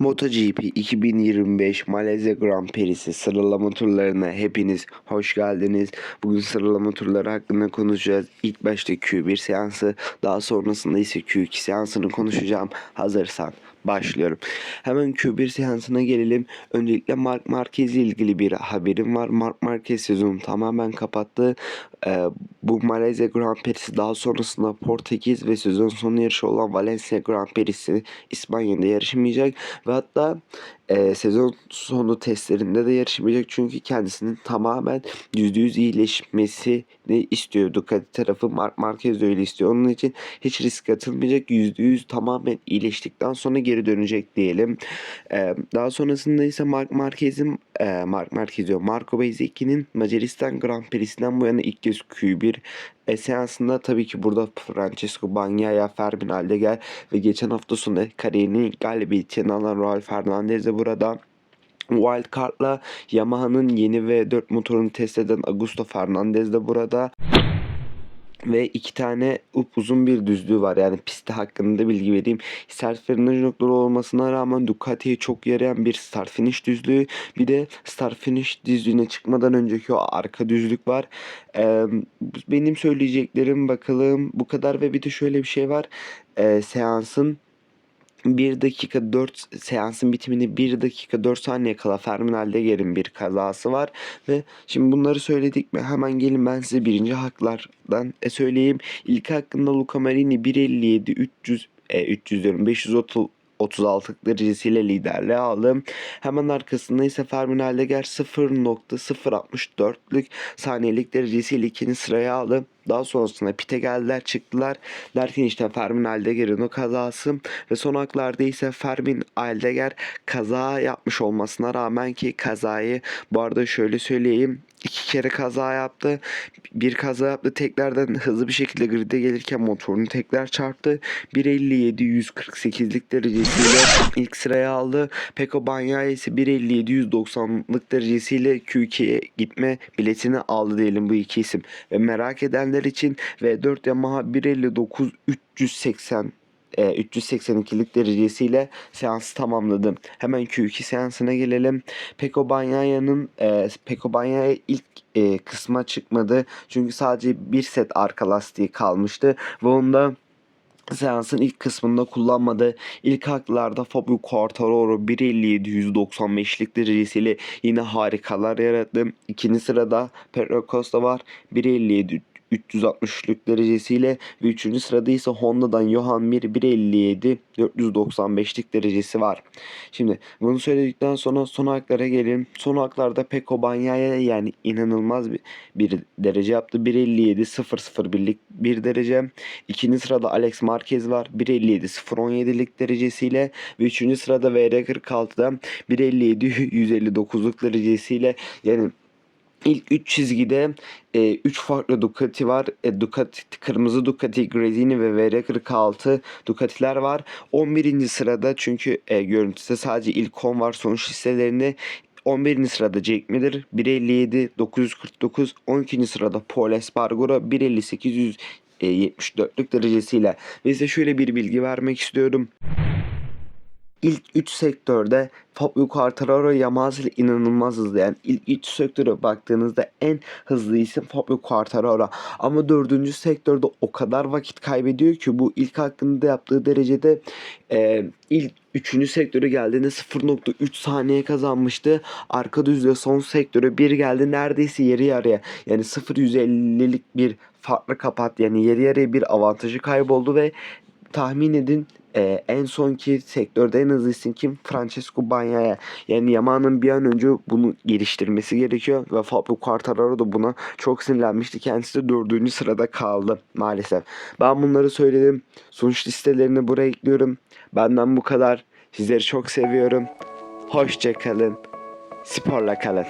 MotoGP 2025 Malezya Grand Prix'si sıralama turlarına hepiniz hoş geldiniz. Bugün sıralama turları hakkında konuşacağız. İlk başta Q1 seansı, daha sonrasında ise Q2 seansını konuşacağım. Hazırsan başlıyorum. Hemen Q1 seansına gelelim. Öncelikle Mark Marquez ile ilgili bir haberim var. Mark Marquez sezonu tamamen kapattı. Ee, bu Malezya Grand Prix'si daha sonrasında Portekiz ve sezon sonu yarışı olan Valencia Grand Prix'si İspanya'da yarışmayacak ve hatta e, sezon sonu testlerinde de yarışmayacak. Çünkü kendisinin tamamen %100 iyileşmesini istiyor. Ducati tarafı Mark Marquez de öyle istiyor. Onun için hiç risk atılmayacak. %100 tamamen iyileştikten sonra geri dönecek diyelim. E, daha sonrasında ise Mark Marquez'in e, Mark Marquez Marco Bezzecchi'nin Macaristan Grand Prix'sinden bu yana ilk kez Q1 e, seansında tabii ki burada Francesco Bagnaia, Fermin Aldeguer ve geçen hafta sonu kariyerinin ilk galibiyetini alan Raul Fernandez de burada. Wildcard'la Yamaha'nın yeni V4 motorunu test eden Augusto Fernandez de burada. Ve iki tane upuzun bir düzlüğü var. Yani pisti hakkında bilgi vereyim. Start frenaj noktaları olmasına rağmen Ducati'ye çok yarayan bir start finish düzlüğü. Bir de start finish düzlüğüne çıkmadan önceki o arka düzlük var. Ee, benim söyleyeceklerim bakalım bu kadar ve bir de şöyle bir şey var. Ee, seansın 1 dakika 4 seansın bitimini 1 dakika 4 saniye kala Fermin Aldeguer'in bir kazası var ve şimdi bunları söyledik mi hemen gelin ben size birinci haklardan e, söyleyeyim. İlk hakkında Luca Marini 1.57 300 e, 300 diyorum 530 36 derecesiyle liderliği aldı. Hemen arkasında ise Fermin Aldeguer 0.064'lük saniyelik derecesiyle ikinci sıraya aldı. Daha sonrasında pite geldiler çıktılar. Derken işte Fermin Aldeguer'in o kazası ve son haklarda ise Fermin Aldeguer kaza yapmış olmasına rağmen ki kazayı bu arada şöyle söyleyeyim iki kere kaza yaptı. Bir kaza yaptı tekrardan hızlı bir şekilde grid'e gelirken motorunu tekrar çarptı. 1.57 148'lik derecesiyle ilk sıraya aldı. Peko Bagnaia ise 1.57 190'lık derecesiyle Q2'ye gitme biletini aldı diyelim bu iki isim. Ve merak edenler için V4 Yamaha 1.59 380 e, 382'lik derecesiyle seansı tamamladım. Hemen Q2 seansına gelelim. Peko Bagnaia'nın e, Peko Bagnaia ilk e, kısma çıkmadı. Çünkü sadece bir set arka lastiği kalmıştı ve onda seansın ilk kısmında kullanmadı. İlk haklarda Fabio Quartararo 1.57 195'lik derecesiyle yine harikalar yarattı. İkinci sırada Pedro Costa var 1.57 363'lük derecesiyle ve 3. sırada ise Honda'dan Johan Mir 1.57 495'lik derecesi var. Şimdi bunu söyledikten sonra son haklara gelelim. Son haklarda Peko Bagnaia yani inanılmaz bir, bir derece yaptı. 1.57 001'lik bir derece. İkinci sırada Alex Marquez var. 1.57 017'lik derecesiyle ve 3. sırada VR46'da 1.57 159'luk derecesiyle yani İlk 3 çizgide 3 e, farklı Ducati var. E, Ducati kırmızı Ducati, Gresini ve VR46 Ducati'ler var. 11. sırada çünkü e, görüntüsü sadece ilk 10 var sonuç listelerinde 11. sırada Jack Miller 1.57 949 12. sırada Paul Espargaro 1.58 174'lük derecesiyle ve size şöyle bir bilgi vermek istiyorum. İlk 3 sektörde Fabio Quartararo Yamaha ile inanılmaz hızlı. Yani ilk 3 sektöre baktığınızda en hızlı isim Fabio Quartararo. Ama 4. sektörde o kadar vakit kaybediyor ki bu ilk hakkında yaptığı derecede e, ilk 3. sektöre geldiğinde 0.3 saniye kazanmıştı. Arka düzle son sektöre bir geldi neredeyse yarı yarıya. Yani 0.150'lik bir farklı kapat yani yarı yarıya bir avantajı kayboldu ve tahmin edin e, en sonki sektörde en hızlı isim kim? Francesco Bagnaia. Yani Yamaha'nın bir an önce bunu geliştirmesi gerekiyor ve Fabio Quartararo da buna çok sinirlenmişti. Kendisi de dördüncü sırada kaldı maalesef. Ben bunları söyledim. Sonuç listelerini buraya ekliyorum. Benden bu kadar. Sizleri çok seviyorum. Hoşça kalın. Sporla kalın.